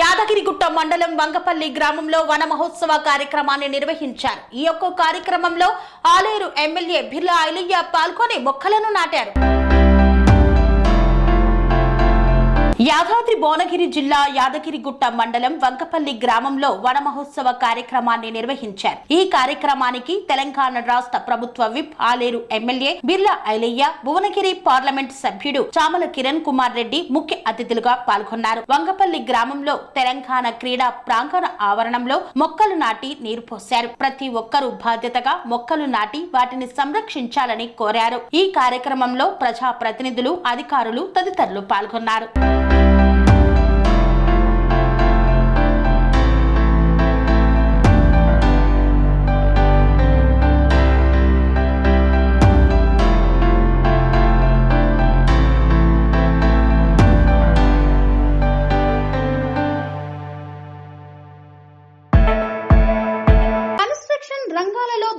యాదగిరిగుట్ట మండలం వంగపల్లి గ్రామంలో వన మహోత్సవ కార్యక్రమాన్ని నిర్వహించారు. ఈ యొక్క కార్యక్రమంలో ఆలేరు ఎమ్మెల్యే బిర్లా ఐలయ్య పాల్గొని మొక్కలను నాటారు. యాదాద్రి భువనగిరి జిల్లా యాదగిరిగుట్ట మండలం వంకపల్లి గ్రామంలో వన మహోత్సవ కార్యక్రమాన్ని నిర్వహించారు. ఈ కార్యక్రమానికి తెలంగాణ రాష్ట్ర ప్రభుత్వ whip Aler MLA Birla Ailaiah Bhuvanagiri parliament సభ్యుడు చామల కిరణ్ కుమార్ రెడ్డి ముఖ్య అతిథులుగా పాల్గొన్నారు. వంగపల్లి గ్రామంలో తెలంగాణ క్రీడా ప్రాంగణ ఆవరణంలో మొక్కలు నాటి నీరు పోశారు. ప్రతి ఒక్కరూ బాధ్యతగా మొక్కలు నాటి వాటిని సంరక్షించాలని కోరారు. ఈ కార్యక్రమంలో ప్రజా ప్రతినిధులు అధికారులు తదితరులు పాల్గొన్నారు.